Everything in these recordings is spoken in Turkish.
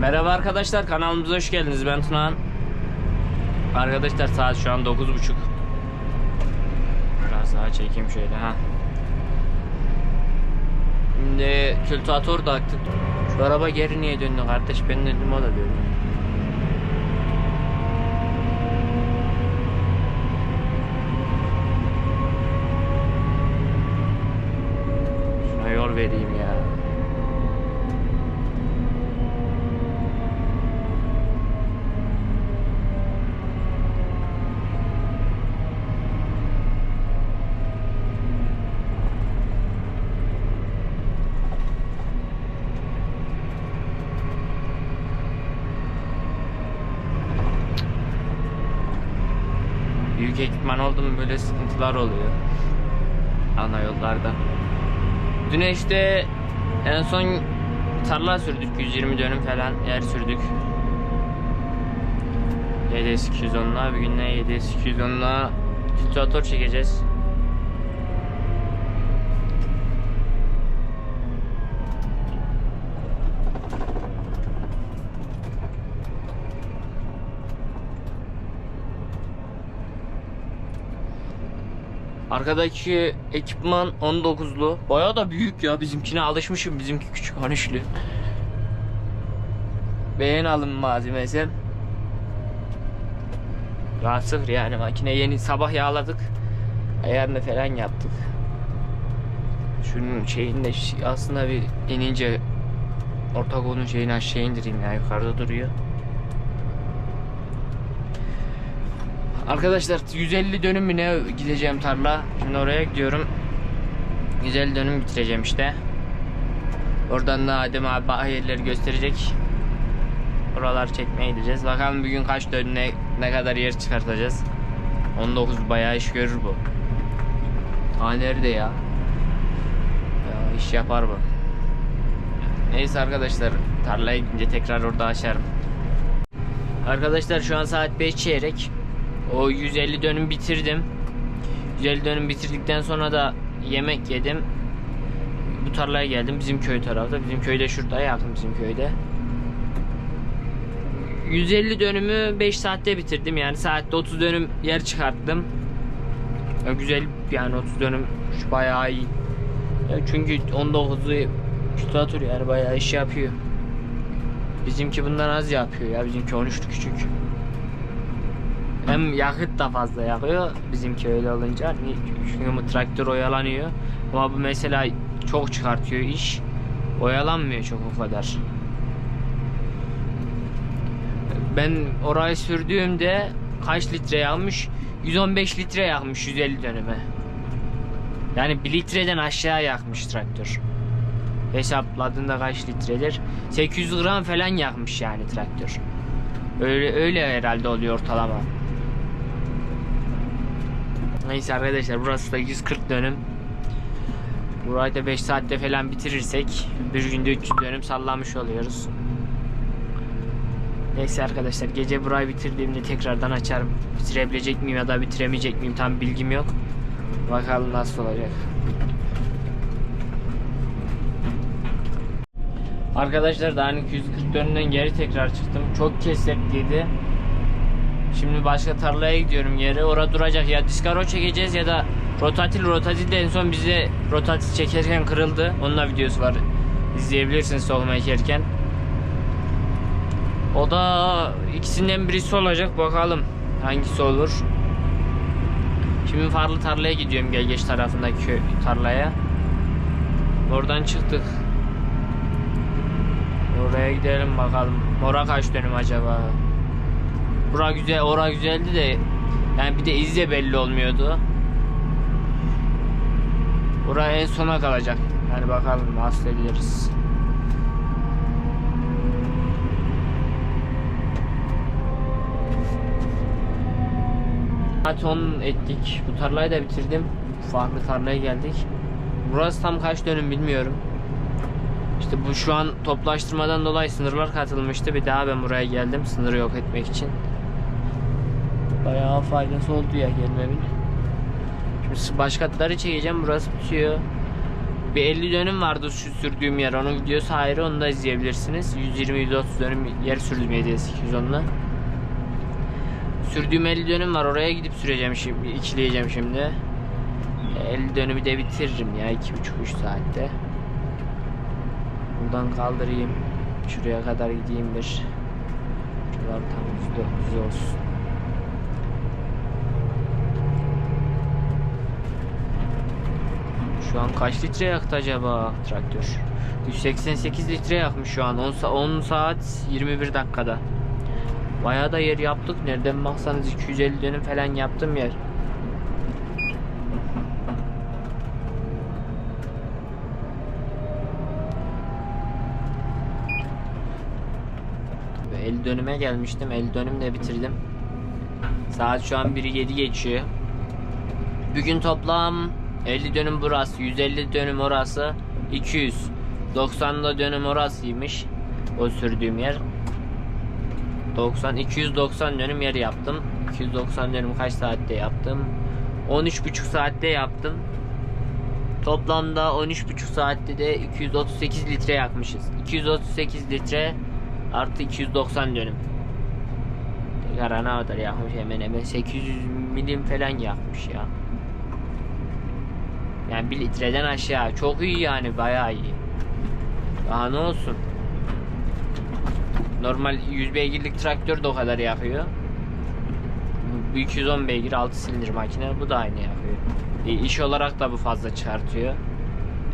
Merhaba arkadaşlar kanalımıza hoş geldiniz. Ben Tunağan Arkadaşlar saat şu an 9.30 Biraz daha çekeyim şöyle ha. Şimdi kültuatör taktık Şu araba geri niye döndü kardeş? Ben dedim o da döndü. Şuna yol vereyim ya Büyük ekipman oldu böyle sıkıntılar oluyor. Ana yollarda. Dün işte en son tarla sürdük 120 dönüm falan yer sürdük. 7210'la bir günde 7210'la filtratör çekeceğiz. Arkadaki ekipman 19'lu. Bayağı da büyük ya. Bizimkine alışmışım. Bizimki küçük 13'lü. Beğen alım malzemesi. Daha sıfır yani makine yeni sabah yağladık. Ayarını falan yaptık. Şunun şeyinde aslında bir inince orta kolun şeyini aşağı indireyim ya yukarıda duruyor. Arkadaşlar 150 dönüm mü ne gideceğim tarla. Şimdi oraya gidiyorum. 150 dönüm bitireceğim işte. Oradan da Adem abi hayırları gösterecek. Oralar çekmeye gideceğiz. Bakalım bugün kaç dönüm ne, kadar yer çıkartacağız. 19 bayağı iş görür bu. Ta nerede ya? Ya iş yapar bu. Neyse arkadaşlar tarlaya gidince tekrar orada açarım. Arkadaşlar şu an saat 5 çeyrek. O 150 dönüm bitirdim. 150 dönüm bitirdikten sonra da yemek yedim. Bu tarlaya geldim. Bizim köy tarafta. Bizim köyde şurada yakın bizim köyde. 150 dönümü 5 saatte bitirdim. Yani saatte 30 dönüm yer çıkarttım. Ya güzel yani 30 dönüm şu bayağı iyi. Ya çünkü 19'u kütatür yani bayağı iş yapıyor. Bizimki bundan az yapıyor ya. Bizimki 13'lü küçük. Hem yakıt da fazla yakıyor bizimki öyle olunca. Çünkü bu traktör oyalanıyor. Ama bu mesela çok çıkartıyor iş. Oyalanmıyor çok o kadar. Ben orayı sürdüğümde kaç litre yakmış? 115 litre yakmış 150 dönüme. Yani 1 litreden aşağı yakmış traktör. Hesapladığında kaç litredir? 800 gram falan yakmış yani traktör. Öyle öyle herhalde oluyor ortalama. Neyse arkadaşlar burası da 140 dönüm. Burayı da 5 saatte falan bitirirsek bir günde 300 dönüm sallamış oluyoruz. Neyse arkadaşlar gece burayı bitirdiğimde tekrardan açarım. Bitirebilecek miyim ya da bitiremeyecek miyim tam bilgim yok. Bakalım nasıl olacak. Arkadaşlar daha hani 240 dönümden geri tekrar çıktım. Çok kesetliydi. Şimdi başka tarlaya gidiyorum yere. Orada duracak ya diskaro çekeceğiz ya da rotatil rotatil de en son bize rotatil çekerken kırıldı. Onun da videosu var. İzleyebilirsiniz soğuma ekerken. O da ikisinden birisi olacak. Bakalım hangisi olur. Şimdi farklı tarlaya gidiyorum Gelgeç tarafındaki köy tarlaya. Oradan çıktık. Oraya gidelim bakalım. Ora kaç dönüm acaba? Bura güzel, ora güzeldi de yani bir de izle belli olmuyordu. Bura en sona kalacak. Yani bakalım nasıl ederiz. Saat 10 ettik. Bu tarlayı da bitirdim. Farklı tarlaya geldik. Burası tam kaç dönüm bilmiyorum. İşte bu şu an toplaştırmadan dolayı sınırlar katılmıştı. Bir daha ben buraya geldim sınırı yok etmek için. Bayağı faydası oldu ya gelmemin. Şimdi başkatları çekeceğim. Burası bitiyor. Bir 50 dönüm vardı şu sürdüğüm yer. Onun videosu ayrı onu da izleyebilirsiniz. 120-130 dönüm yer sürdüm 7-810'la. Sürdüğüm 50 dönüm var. Oraya gidip süreceğim şimdi. ikileyeceğim şimdi. 50 dönümü de bitiririm ya 2,5-3 saatte. Buradan kaldırayım. Şuraya kadar gideyim bir. Şuralar tam düz olsun. Şu an kaç litre yaktı acaba traktör? 188 litre yakmış şu an 10, sa- 10 saat 21 dakikada. Bayağı da yer yaptık. Nereden baksanız 250 dönüm falan yaptım yer. 50 dönüme gelmiştim. 50 dönüm de bitirdim. Saat şu an 1'i 7 geçiyor. Bugün toplam 50 dönüm burası, 150 dönüm orası, 200. 90 da dönüm orasıymış. O sürdüğüm yer. 90 290 dönüm yer yaptım. 290 dönüm kaç saatte yaptım? 13,5 saatte yaptım. Toplamda 13,5 saatte de 238 litre yakmışız. 238 litre artı 290 dönüm. Tekrar ne kadar yakmış hemen hemen 800 milim falan yakmış ya. Yani 1 litreden aşağı. Çok iyi yani bayağı iyi. Daha ne olsun. Normal 100 beygirlik traktör de o kadar yakıyor. Bu 210 beygir 6 silindir makine bu da aynı yakıyor. E, iş olarak da bu fazla çıkartıyor.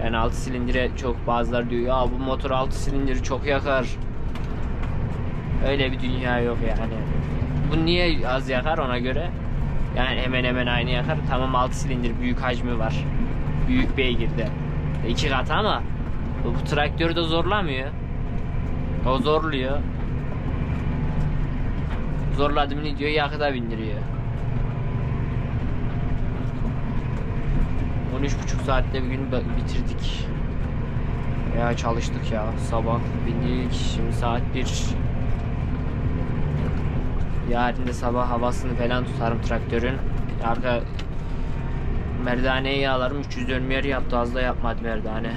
Yani 6 silindire çok bazıları diyor ya bu motor 6 silindiri çok yakar. Öyle bir dünya yok yani. Bu niye az yakar ona göre? Yani hemen hemen aynı yakar. Tamam 6 silindir büyük hacmi var. Büyük beygirde. iki kat ama bu, traktörü de zorlamıyor. O zorluyor. Zorladım ne diyor yakıta bindiriyor. 13,5 saatte bir gün bi- bitirdik. Ya çalıştık ya. Sabah bindik. Şimdi saat 1. Yarın da sabah havasını falan tutarım traktörün. Arka merdaneyi yağlarım. 300 dönüm yer yaptı. Az da yapmadı merdane.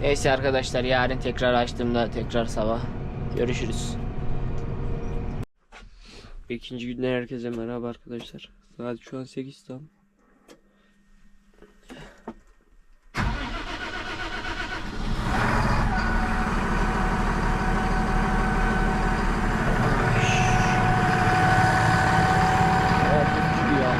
Neyse arkadaşlar yarın tekrar açtığımda tekrar sabah görüşürüz. İkinci günden herkese merhaba arkadaşlar. Saat şu an 8 tam. Evet, uçuyor.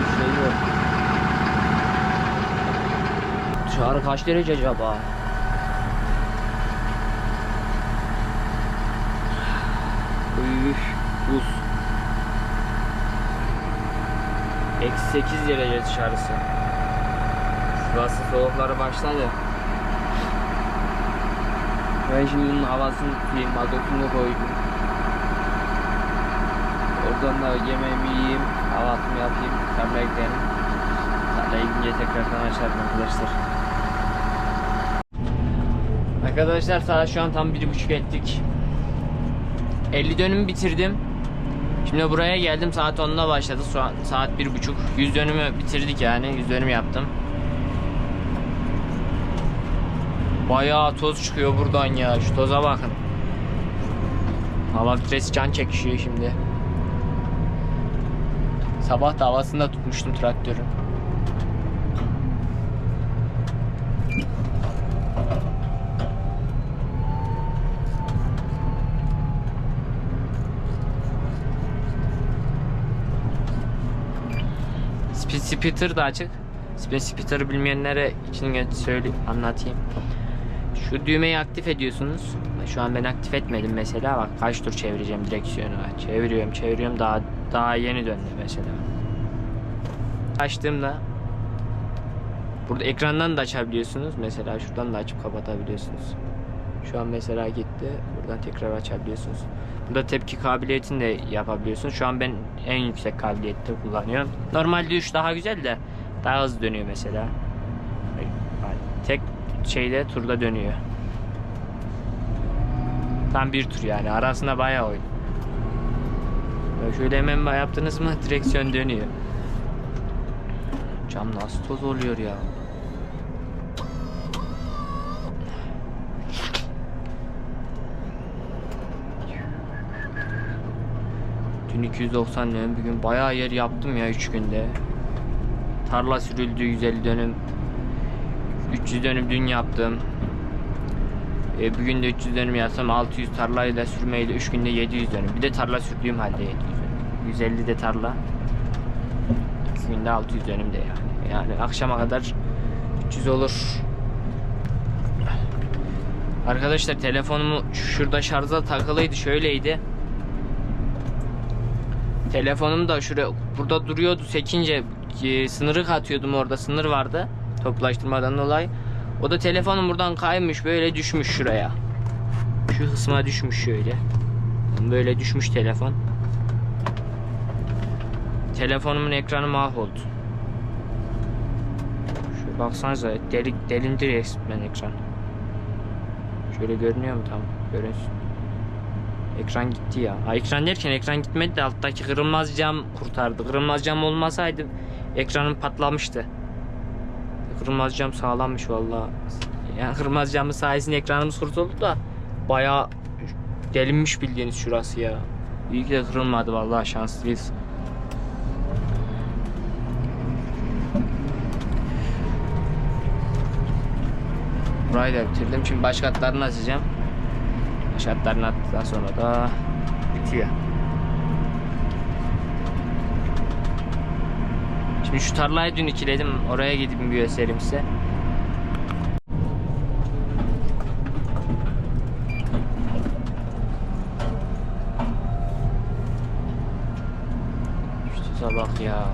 Bir şey yok. Dışarı kaç derece acaba? Üf, buz. Eksi 8 derece dışarısı. Şurası soğukları başladı. Ben şimdi bunun havasını tutayım, mazotunu koydum. Oradan da yemeğimi yiyeyim, kahvaltımı yapayım, tarlaya gidelim. Tarlaya gidince tekrardan açarım arkadaşlar. Arkadaşlar saat şu an tam bir buçuk ettik. 50 dönüm bitirdim. Şimdi buraya geldim saat 10'da başladı. Şu an saat bir buçuk. 100 dönümü bitirdik yani. 100 dönüm yaptım. Bayağı toz çıkıyor buradan ya. Şu toza bakın. Hava filtresi can çekişiyor şimdi. Sabah da havasında tutmuştum traktörü. Speed splitter da açık. Speed splitter'ı bilmeyenlere için söyle anlatayım. Şu düğmeyi aktif ediyorsunuz. Şu an ben aktif etmedim mesela. Bak kaç tur çevireceğim direksiyonu. Çeviriyorum, çeviriyorum. Daha daha yeni döndü mesela. Açtığımda burada ekrandan da açabiliyorsunuz. Mesela şuradan da açıp kapatabiliyorsunuz. Şu an mesela gitti. Buradan tekrar açabiliyorsunuz. Burada tepki kabiliyetini de yapabiliyorsunuz. Şu an ben en yüksek kabiliyette kullanıyorum. Normalde 3 daha güzel de daha hızlı dönüyor mesela. Tek şeyde turda dönüyor. Tam bir tur yani. Arasında bayağı oyun. Şöyle hemen yaptınız mı direksiyon dönüyor. Cam nasıl toz oluyor ya. Dün 290 dönüm bugün bayağı yer yaptım ya 3 günde. Tarla sürüldü 150 dönüm. 300 dönüm dün yaptım. E, bugün de 300 dönüm yapsam 600 tarlayla sürmeyle 3 günde 700 dönüm. Bir de tarla sürdüğüm halde 700 dönüm. 150 de tarla. 2 günde 600 dönüm de yani. Yani akşama kadar 300 olur. Arkadaşlar telefonumu şurada şarja takılıydı şöyleydi. Telefonum da şuraya burada duruyordu sekince e, sınırı katıyordum orada sınır vardı toplaştırmadan dolayı. O da telefonum buradan kaymış böyle düşmüş şuraya. Şu kısma düşmüş şöyle. Böyle düşmüş telefon. Telefonumun ekranı mahvoldu. Şu baksanıza delik delindi resmen ekran. Şöyle görünüyor mu tam? Görünsün. Ekran gitti ya. Ha, ekran derken ekran gitmedi de alttaki kırılmaz cam kurtardı. Kırılmaz cam olmasaydı ekranım patlamıştı. Kırılmaz cam sağlammış valla. Yani kırılmaz camın sayesinde ekranımız kurtuldu da bayağı delinmiş bildiğiniz şurası ya. İyi ki de kırılmadı vallahi şanslıyız. Burayı da bitirdim. Şimdi baş katlarını açacağım. Attıktan sonra da bitiyor. Şimdi şu tarlayı dün ikiledim. Oraya gidip bir göstereyim size. İşte bak ya.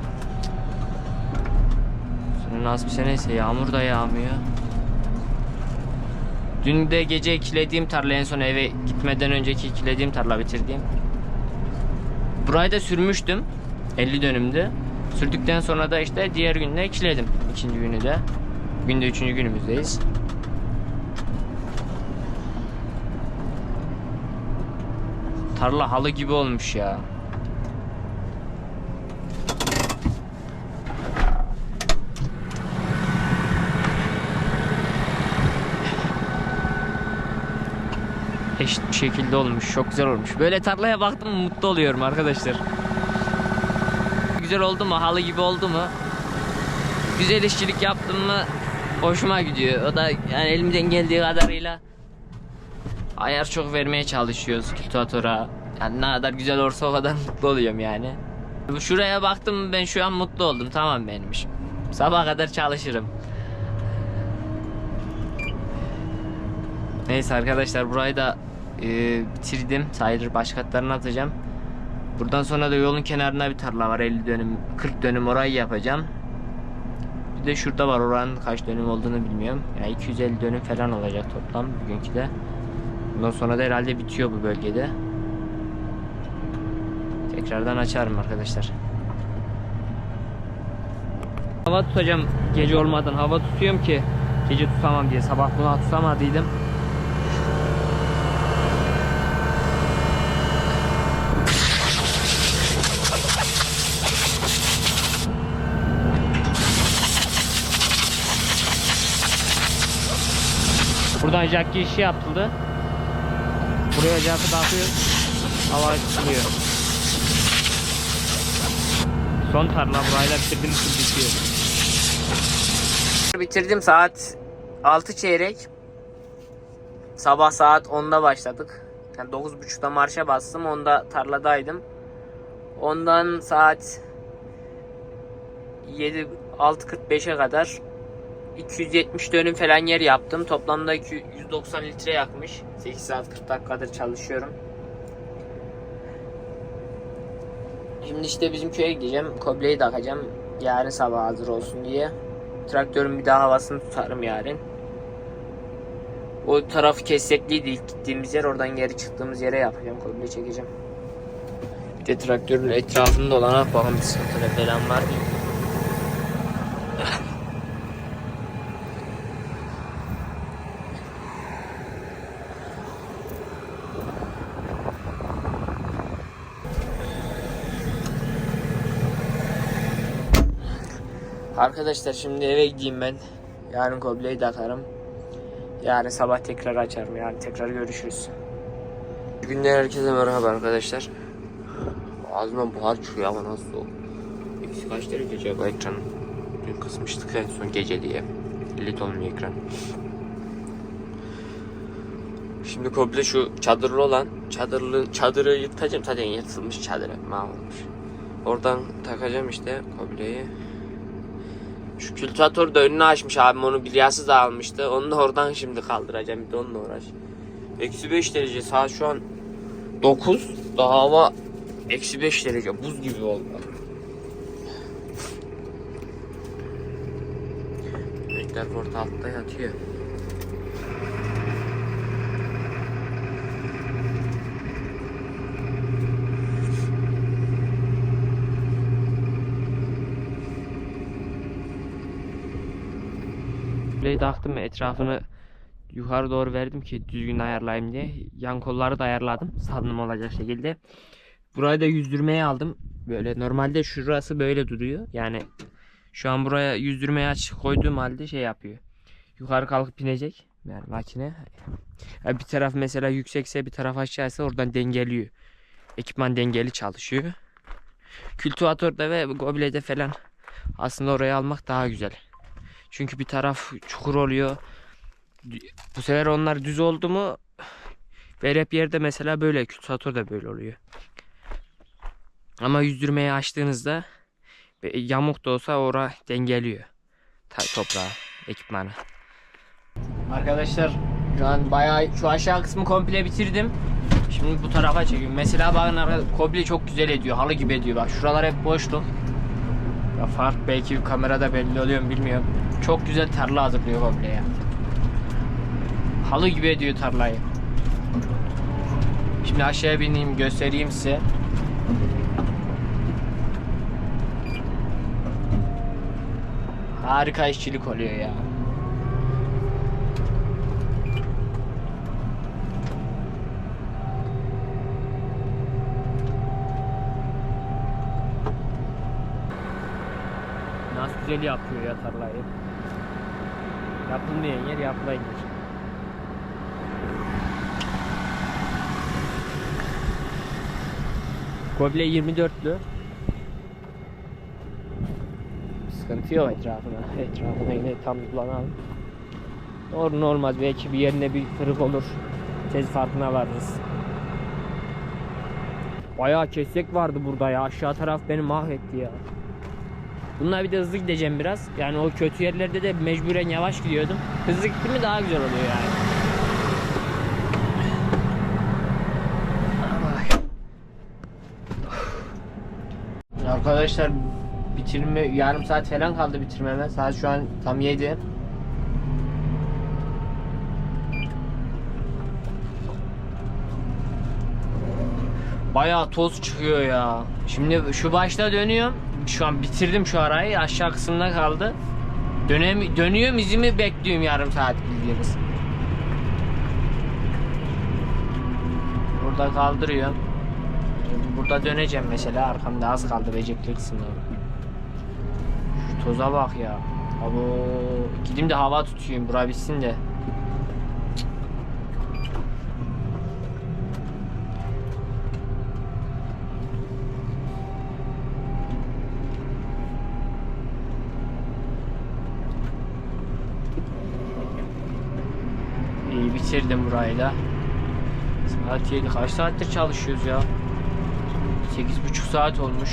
Nasıl bir seneyse yağmur da yağmıyor. Dün de gece ekilediğim tarla en son eve gitmeden önceki ekilediğim tarla bitirdiğim. Burayı da sürmüştüm. 50 dönümdü. Sürdükten sonra da işte diğer günde ekiledim. ikinci günü de. Bugün de üçüncü günümüzdeyiz. Tarla halı gibi olmuş ya. Eşit bir şekilde olmuş. Çok güzel olmuş. Böyle tarlaya baktım mutlu oluyorum arkadaşlar. Güzel oldu mu? Halı gibi oldu mu? Güzel işçilik yaptım mı? Hoşuma gidiyor. O da yani elimden geldiği kadarıyla ayar çok vermeye çalışıyoruz kültivatora. Yani ne kadar güzel olursa o kadar mutlu oluyorum yani. Şuraya baktım ben şu an mutlu oldum. Tamam benim işim. Sabah kadar çalışırım. Neyse arkadaşlar burayı da e, bitirdim. Sayılır baş katlarını atacağım. Buradan sonra da yolun kenarına bir tarla var 50 dönüm 40 dönüm orayı yapacağım. Bir de şurada var oranın kaç dönüm olduğunu bilmiyorum. Yani 250 dönüm falan olacak toplam bugünkü de. Bundan sonra da herhalde bitiyor bu bölgede. Tekrardan açarım arkadaşlar. Hava tutacağım gece olmadan hava tutuyorum ki gece tutamam diye sabah buna tutamadıydım. Buradan jack işi yapıldı. Buraya jackı takıyor. Hava çıkıyor. Son tarla burayı da bitirdim bitiyor. Bitirdim saat 6 çeyrek. Sabah saat 10'da başladık. Yani 9.30'da marşa bastım. Onda tarladaydım. Ondan saat 7 6.45'e kadar 270 dönüm falan yer yaptım. Toplamda 190 litre yakmış. 8 saat 40 dakikadır çalışıyorum. Şimdi işte bizim köye gideceğim. Kobleyi takacağım. Yarın sabah hazır olsun diye. Traktörün bir daha havasını tutarım yarın. O tarafı kessekliydi ilk gittiğimiz yer. Oradan geri çıktığımız yere yapacağım. Komple çekeceğim. Bir de traktörün etrafında olanak bakın bir sıkıntılı falan var değil. Arkadaşlar şimdi eve gideyim ben. Yarın kobleyi de atarım. Yarın sabah tekrar açarım. Yani tekrar görüşürüz. Günden herkese merhaba arkadaşlar. Ağzımdan buhar çıkıyor ama nasıl soğuk. Eksi kaç derece acaba ekran? Dün kısmıştık en son gece diye. Lit olmuyor ekran. Şimdi komple şu çadırlı olan çadırlı çadırı yırtacağım zaten yırtılmış çadırı mahvolmuş. Oradan takacağım işte kobleyi. Şu kültivatör de önünü açmış abim onu bilyasız da almıştı. Onu da oradan şimdi kaldıracağım bir de onunla uğraş. Eksi 5 derece saat şu an 9 daha hava eksi 5 derece buz gibi oldu. Renkler orta altta yatıyor. Burayı taktım etrafını yukarı doğru verdim ki düzgün ayarlayayım diye. Yan kolları da ayarladım salınım olacak şekilde. Burayı da yüzdürmeye aldım. Böyle normalde şurası böyle duruyor. Yani şu an buraya yüzdürmeye açık koyduğum halde şey yapıyor. Yukarı kalkıp inecek. Yani makine. Yani bir taraf mesela yüksekse bir taraf aşağıysa oradan dengeliyor. Ekipman dengeli çalışıyor. Kültivatörde ve goblede falan aslında oraya almak daha güzel. Çünkü bir taraf çukur oluyor. Bu sefer onlar düz oldu mu ver hep yerde mesela böyle kültivatör de böyle oluyor. Ama yüzdürmeyi açtığınızda yamuk da olsa ora dengeliyor. Toprağı, ekipmanı. Arkadaşlar şu an bayağı şu aşağı kısmı komple bitirdim. Şimdi bu tarafa çekiyorum. Mesela bakın komple çok güzel ediyor. Halı gibi ediyor. Bak şuralar hep boşluk. Ya fark belki kamerada belli oluyor mu bilmiyorum. Çok güzel tarla hazırlıyor komple ya. Halı gibi ediyor tarlayı. Şimdi aşağıya bineyim göstereyim size. Harika işçilik oluyor ya. Nasıl güzel yapıyor ya tarlayı. Yapılmayan yer yapılan yer. Koble 24'lü. Sıkıntı yok etrafına. Etrafına yine tam kullanalım. Doğru normal belki bir yerine bir kırık olur. Tez farkına varırız. Bayağı kesek vardı burada ya. Aşağı taraf beni mahvetti ya. Bunlar bir de hızlı gideceğim biraz. Yani o kötü yerlerde de mecburen yavaş gidiyordum. Hızlı gitti mi daha güzel oluyor yani. Arkadaşlar bitirme yarım saat falan kaldı bitirmeme. Saat şu an tam 7. Bayağı toz çıkıyor ya. Şimdi şu başta dönüyorum. Şu an bitirdim şu arayı. Aşağı kısımda kaldı. Dönem dönüyorum izimi bekliyorum yarım saat bildiğiniz. Burada kaldırıyorum. Burada döneceğim mesela arkamda az kaldı becekli kısımda. Şu toza bak ya. Abo gideyim de hava tutayım bura bitsin de. İyi bitirdim burayı. Saat 7 kaç saattir çalışıyoruz ya? 8,5 saat olmuş.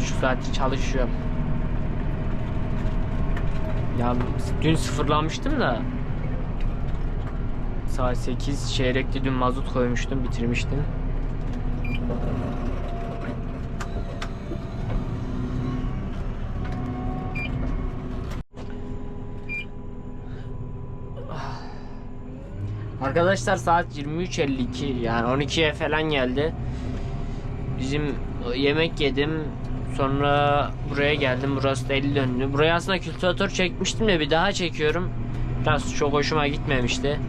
8,5 saattir çalışıyorum. Ya dün sıfırlamıştım da. Saat 8 çeyrekte dün mazot koymuştum, bitirmiştim. Arkadaşlar saat 23.52 yani 12'ye falan geldi. Bizim yemek yedim. Sonra buraya geldim. Burası da 50 döndü. Buraya aslında kültivatör çekmiştim de bir daha çekiyorum. Biraz çok hoşuma gitmemişti.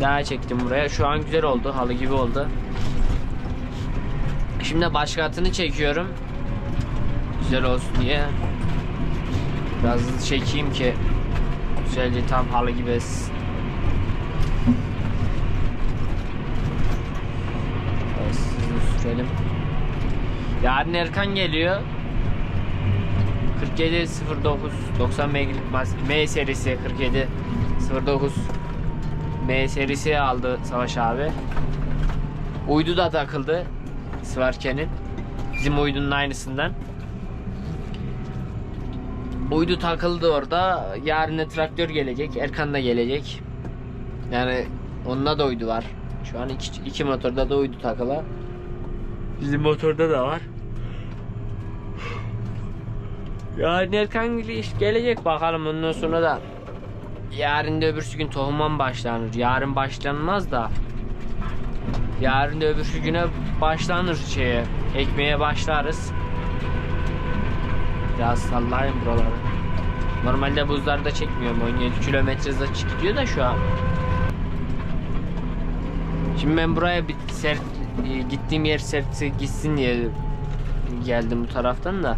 Daha çektim buraya. Şu an güzel oldu. Halı gibi oldu. Şimdi başka atını çekiyorum. Güzel olsun diye. Biraz çekeyim ki güzelce tam halı gibi essin. Evet, sürelim. Yarın Erkan geliyor. 4709 90 beygirlik M serisi 4709 M serisi aldı Savaş abi. Uydu da takıldı. Svarken'in. Bizim uydunun aynısından. Uydu takıldı orada. Yarın traktör gelecek. Erkan da gelecek. Yani onunla da uydu var. Şu an iki, iki motorda da uydu takılı. Bizim motorda da var. Yarın Erkan gele- gelecek bakalım ondan sonra da yarın da öbürsü gün tohumman başlanır. Yarın başlanmaz da yarın da öbürsü güne başlanır şeye. Ekmeye başlarız. Biraz sallayayım buraları. Normalde buzlarda çekmiyorum. 17 kilometre hızla gidiyor da şu an. Şimdi ben buraya bir sert e, gittiğim yer sert gitsin diye geldim bu taraftan da.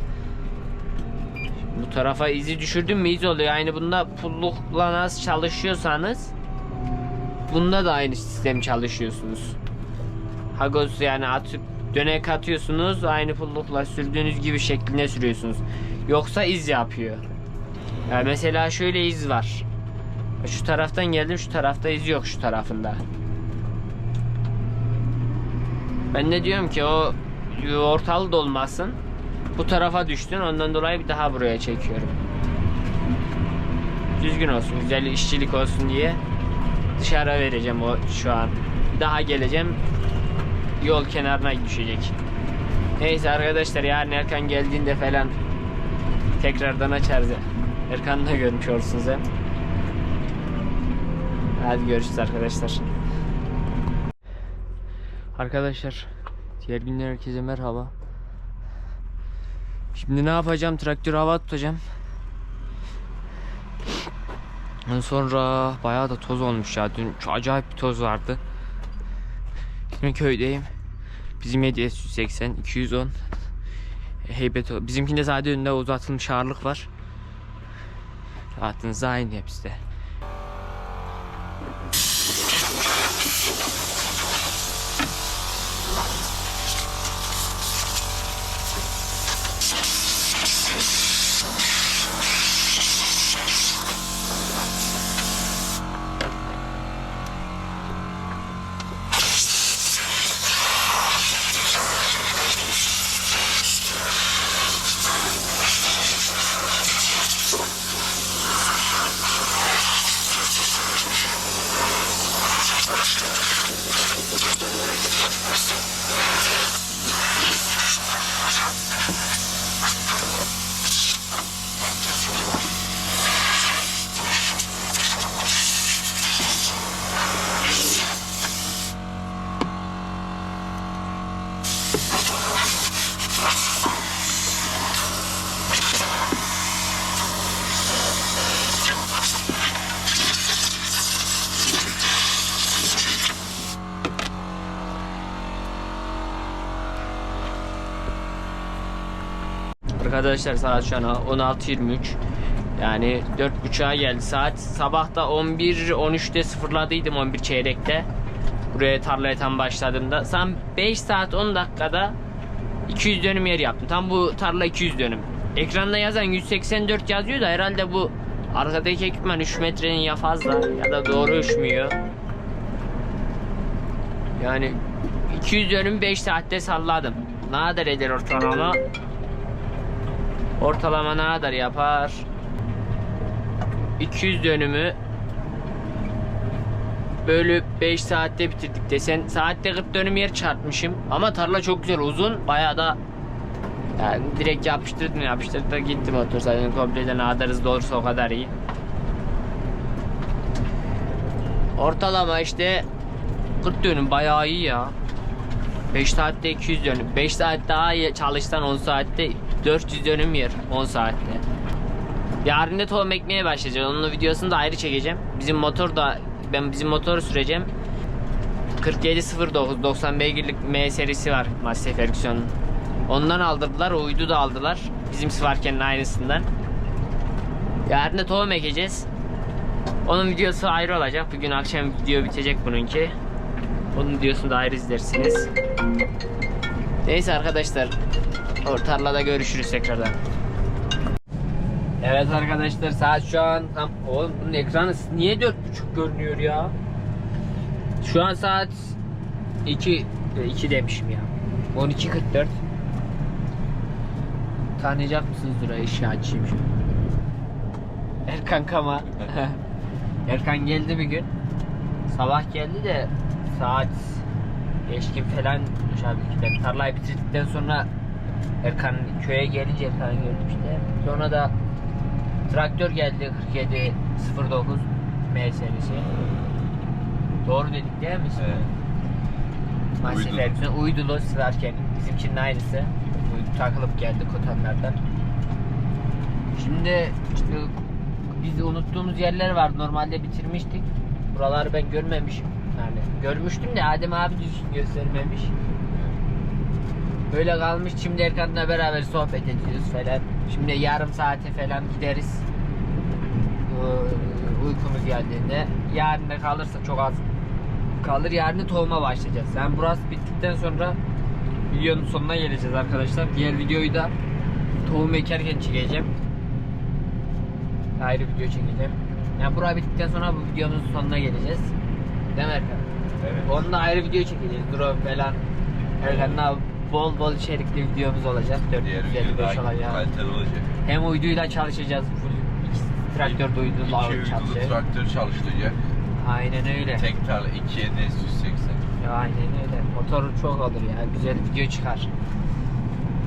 Bu tarafa izi düşürdüm mü iz oluyor. Yani bunda pullukla nasıl çalışıyorsanız bunda da aynı sistem çalışıyorsunuz. Hagos yani atıp dönek atıyorsunuz aynı pullukla sürdüğünüz gibi şeklinde sürüyorsunuz. Yoksa iz yapıyor. Yani mesela şöyle iz var. Şu taraftan geldim şu tarafta iz yok şu tarafında. Ben de diyorum ki o ortalı dolmasın. Bu tarafa düştün ondan dolayı bir daha buraya çekiyorum. Düzgün olsun, güzel işçilik olsun diye dışarı vereceğim o şu an. Daha geleceğim yol kenarına düşecek. Neyse arkadaşlar yarın Erkan geldiğinde falan tekrardan açarız. Erkan'ı da görmüş olursunuz hem. Hadi görüşürüz arkadaşlar. Arkadaşlar diğer günler herkese merhaba. Şimdi ne yapacağım? Traktörü hava tutacağım. Ondan sonra bayağı da toz olmuş ya. Dün çok acayip bir toz vardı. Şimdi köydeyim. Bizim 780 210 heybet. Bizimkinde sadece önünde uzatılmış ağırlık var. Rahatınız aynı hepsi de. Arkadaşlar saat şu an 16.23 yani 4.30'a geldi saat. Sabah da 11.13'te sıfırladıydım 11 çeyrekte. Buraya tarlaya tam başladığımda. Tam 5 saat 10 dakikada 200 dönüm yer yaptım. Tam bu tarla 200 dönüm. Ekranda yazan 184 yazıyor da herhalde bu arkadaki ekipman 3 metrenin ya fazla ya da doğru uçmuyor. Yani 200 dönüm 5 saatte salladım. Ne kadar eder ortalama Ortalama ne kadar yapar? 200 dönümü bölüp 5 saatte bitirdik desen saatte 40 dönüm yer çarpmışım ama tarla çok güzel uzun bayağı da yani direkt yapıştırdım yapıştırdı da gitti motor zaten komple ne kadar hızlı olursa o kadar iyi Ortalama işte 40 dönüm bayağı iyi ya. 5 saatte 200 dönüm. 5 saat daha çalışsan 10 saatte 400 dönüm yer 10 saatte. Yarın da tohum ekmeye başlayacağız. Onun videosunu da ayrı çekeceğim. Bizim motor da ben bizim motoru süreceğim. 4709 90 beygirlik M serisi var Massey Ferguson'un. Ondan aldırdılar, uydu da aldılar. Bizim Sparken'in aynısından. Yarın da tohum ekeceğiz. Onun videosu ayrı olacak. Bugün akşam video bitecek bununki. Onun videosunu da ayrı izlersiniz. Neyse arkadaşlar. Tarlada görüşürüz tekrardan. Evet arkadaşlar saat şu an tam oğlum bunun ekranı niye 4.5 görünüyor ya? Şu an saat 2 2 demişim ya. 12.44. Tanıyacak mısınız burayı ışığı açayım şu. Erkan Kama. Erkan geldi bir gün. Sabah geldi de saat geçkin falan dışarıda ben tarlayı bitirdikten sonra Erkan köye gelince Erkan'ı gördüm işte. Sonra da traktör geldi 4709 M serisi. Doğru dedik değil mi? Evet. Uydulu. hepsine uydulu sırarken bizimkinin aynısı. Uydu takılıp geldi kotanlardan. Şimdi işte biz unuttuğumuz yerler vardı. Normalde bitirmiştik. Buraları ben görmemişim. Yani görmüştüm de Adem abi göstermemiş. Böyle kalmış. Şimdi Erkan'la beraber sohbet ediyoruz falan. Şimdi yarım saate falan gideriz. Ee, Uykumuz geldiğinde. Yarın da kalırsa çok az kalır. Yarın tohuma başlayacağız. Yani burası bittikten sonra videonun sonuna geleceğiz arkadaşlar. Diğer videoyu da tohum ekerken çekeceğim. Ayrı video çekeceğim. Yani burası bittikten sonra bu videonun sonuna geleceğiz. Değil mi Erkan? Evet. Onunla ayrı video çekeceğiz. Drone falan. Erkan'la bol bol içerikli videomuz olacak. Diğer video 455 daha olacak. kaliteli olacak. Hem uyduyla çalışacağız. Full traktör de İki uydulu çalışacak. traktör çalışılacak. Aynen öyle. Tek tarla 2 7 180. Ya aynen öyle. Motor çok olur ya. Güzel video çıkar.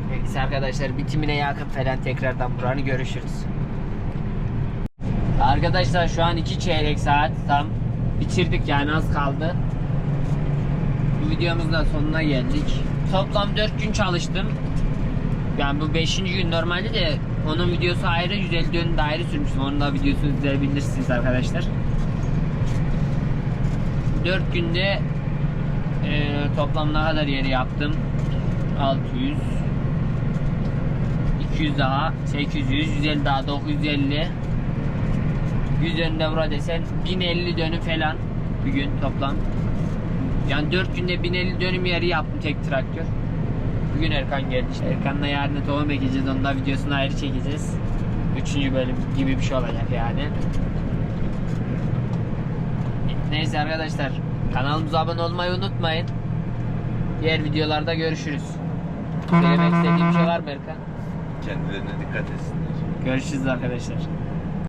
Neyse arkadaşlar bitimine yakın falan tekrardan buranı görüşürüz. Arkadaşlar şu an 2 çeyrek saat tam bitirdik yani az kaldı. Bu videomuzun da sonuna geldik. Toplam 4 gün çalıştım. Yani bu 5. gün normalde de onun videosu ayrı 150 dönüm daire sürmüştüm. Onun da videosunu izleyebilirsiniz arkadaşlar. 4 günde e, toplam ne kadar yeri yaptım? 600 200 daha 800 150 daha 950 100 önünde vura desen 1050 dönüm falan bir gün toplam yani 4 günde 1050 dönüm yeri yaptım tek traktör bugün Erkan geldi işte Erkan'la yarın tohum ekeceğiz onun da videosunu ayrı çekeceğiz 3. bölüm gibi bir şey olacak yani Neyse arkadaşlar kanalımıza abone olmayı unutmayın. Diğer videolarda görüşürüz. Söylemek istediğim şey var mı Erkan? Kendilerine dikkat etsinler. Görüşürüz arkadaşlar.